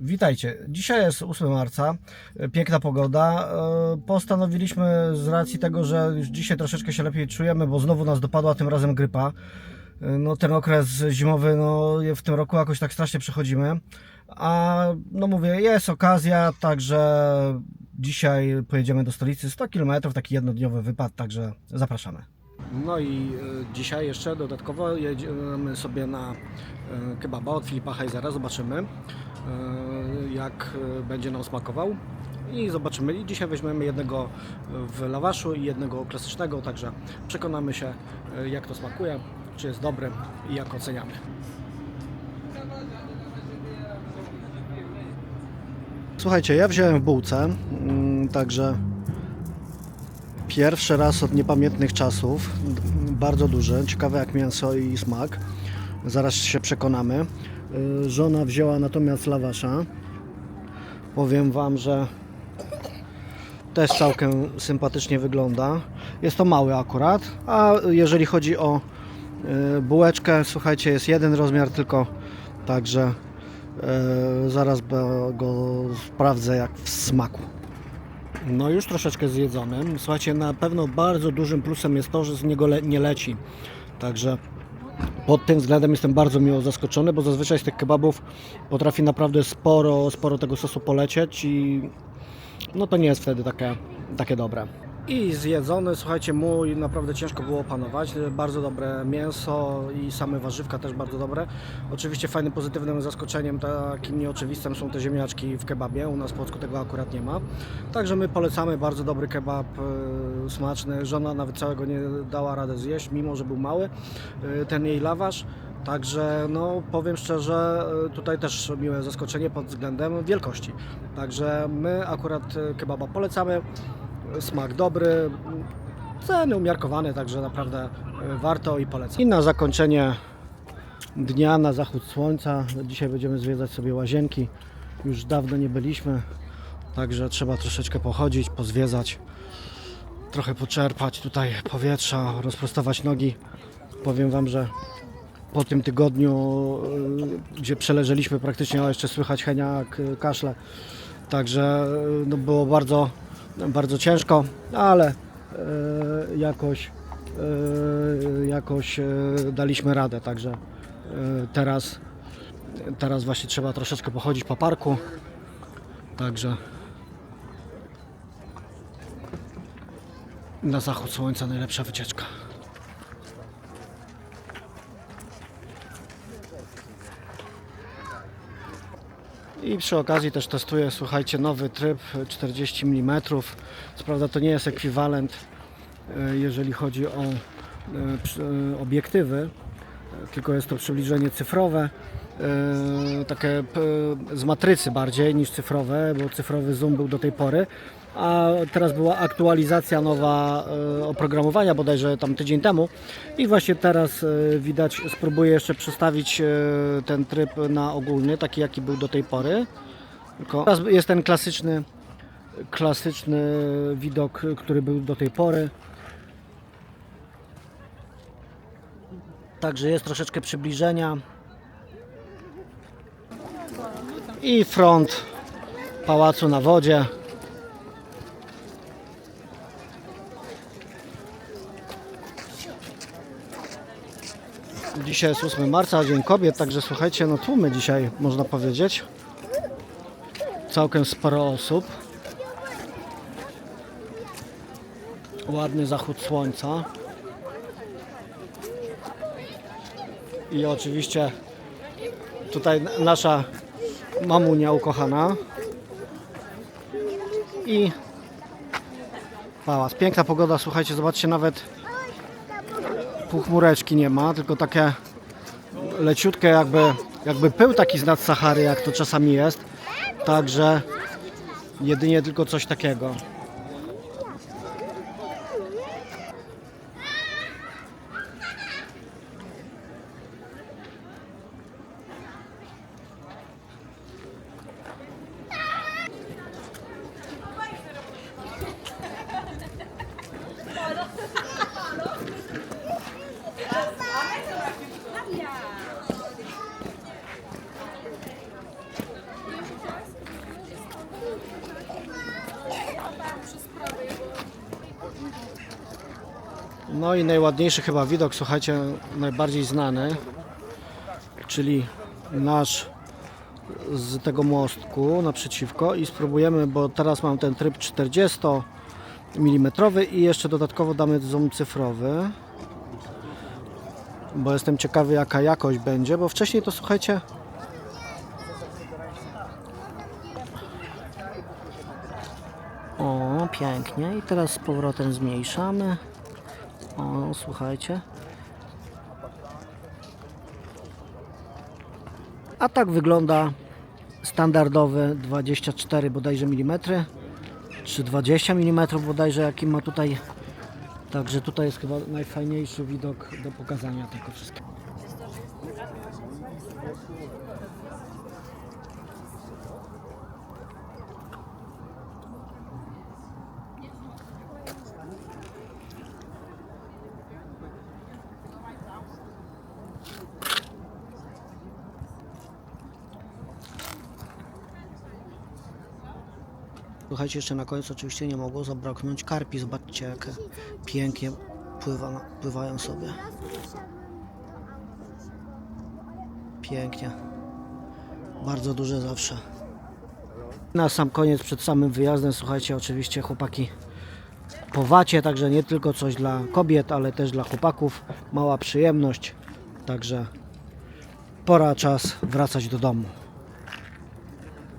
Witajcie. Dzisiaj jest 8 marca, piękna pogoda. E, Postanowiliśmy z racji tego, że już dzisiaj troszeczkę się lepiej czujemy, bo znowu nas dopadła tym razem grypa. E, No ten okres zimowy, no w tym roku jakoś tak strasznie przechodzimy. A no mówię, jest okazja, także dzisiaj pojedziemy do stolicy 100 km, taki jednodniowy wypad, także zapraszamy. No i e, dzisiaj jeszcze dodatkowo jedziemy sobie na e, kebaba od Filipa Heizera, zobaczymy e, jak będzie nam smakował i zobaczymy. I dzisiaj weźmiemy jednego w lawaszu i jednego klasycznego, także przekonamy się jak to smakuje, czy jest dobre i jak oceniamy. Słuchajcie, ja wziąłem w bułce, mm, także Pierwszy raz od niepamiętnych czasów. Bardzo duży, ciekawe jak mięso i smak. Zaraz się przekonamy. Y, Żona wzięła natomiast lawasza. Powiem Wam, że też całkiem sympatycznie wygląda. Jest to mały akurat, a jeżeli chodzi o y, bułeczkę, słuchajcie, jest jeden rozmiar tylko, także y, zaraz go sprawdzę jak w smaku. No już troszeczkę zjedzonym. Słuchajcie, na pewno bardzo dużym plusem jest to, że z niego le- nie leci. Także pod tym względem jestem bardzo miło zaskoczony, bo zazwyczaj z tych kebabów potrafi naprawdę sporo, sporo tego sosu polecieć i no to nie jest wtedy takie, takie dobre. I zjedzony, słuchajcie, mój naprawdę ciężko było opanować. Bardzo dobre mięso i same warzywka też bardzo dobre. Oczywiście fajnym, pozytywnym zaskoczeniem, takim nieoczywistym są te ziemniaczki w kebabie. U nas w Płocku tego akurat nie ma. Także my polecamy bardzo dobry kebab, e, smaczny. Żona nawet całego nie dała radę zjeść, mimo że był mały e, ten jej lawasz. Także no powiem szczerze, e, tutaj też miłe zaskoczenie pod względem wielkości. Także my akurat kebaba polecamy. Smak dobry, ceny umiarkowane, także naprawdę e, warto i polecam. I na zakończenie dnia, na zachód słońca, dzisiaj będziemy zwiedzać sobie łazienki. Już dawno nie byliśmy, także trzeba troszeczkę pochodzić, pozwiedzać, trochę poczerpać tutaj powietrza, rozprostować nogi. Powiem Wam, że po tym tygodniu, y, gdzie przeleżeliśmy praktycznie, a jeszcze słychać Heniak, y, kaszle, także no, było bardzo, bardzo ciężko, ale y, jakoś, y, jakoś y, daliśmy radę, także teraz, teraz właśnie trzeba troszeczkę pochodzić po parku, także na zachód słońca najlepsza wycieczka. I przy okazji też testuję, słuchajcie, nowy tryb 40 mm. Co prawda to nie jest ekwiwalent, e, jeżeli chodzi o e, e, obiektywy, tylko jest to przybliżenie cyfrowe, e, takie p- z matrycy bardziej niż cyfrowe, bo cyfrowy zoom był do tej pory. A teraz była aktualizacja nowa e, oprogramowania, bodajże tam tydzień temu. I właśnie teraz e, widać, spróbuję jeszcze przestawić e, ten tryb na ogólny, taki jaki był do tej pory. Tylko teraz jest ten klasyczny, klasyczny widok, który był do tej pory. Także jest troszeczkę przybliżenia. I front pałacu na wodzie. Dzisiaj jest 8 marca, Dzień Kobiet, także słuchajcie, no tłumy dzisiaj można powiedzieć. Całkiem sporo osób. Ładny zachód słońca. I oczywiście tutaj nasza mamunia ukochana. I pałac. Piękna pogoda, słuchajcie, zobaczcie, nawet półchmureczki nie ma, tylko takie leciutkie jakby, jakby pył taki z nad Sahary, jak to czasami jest. Także jedynie tylko coś takiego. No i najładniejszy chyba widok, słuchajcie, najbardziej znany, czyli nasz z tego mostku naprzeciwko i spróbujemy, bo teraz mam ten tryb 40 mm i jeszcze dodatkowo damy zoom cyfrowy bo jestem ciekawy jaka jakość będzie, bo wcześniej to słuchajcie o, pięknie. I teraz z powrotem zmniejszamy. O, słuchajcie. A tak wygląda standardowy 24 bodajże milimetry czy 20 mm bodajże jaki ma tutaj także tutaj jest chyba najfajniejszy widok do pokazania tego wszystkiego Słuchajcie, jeszcze na końcu oczywiście nie mogło zabraknąć karpi. Zobaczcie, jak pięknie pływa, pływają sobie. Pięknie. Bardzo duże zawsze. Na sam koniec, przed samym wyjazdem, słuchajcie, oczywiście chłopaki po wacie, także nie tylko coś dla kobiet, ale też dla chłopaków. Mała przyjemność, także pora czas wracać do domu.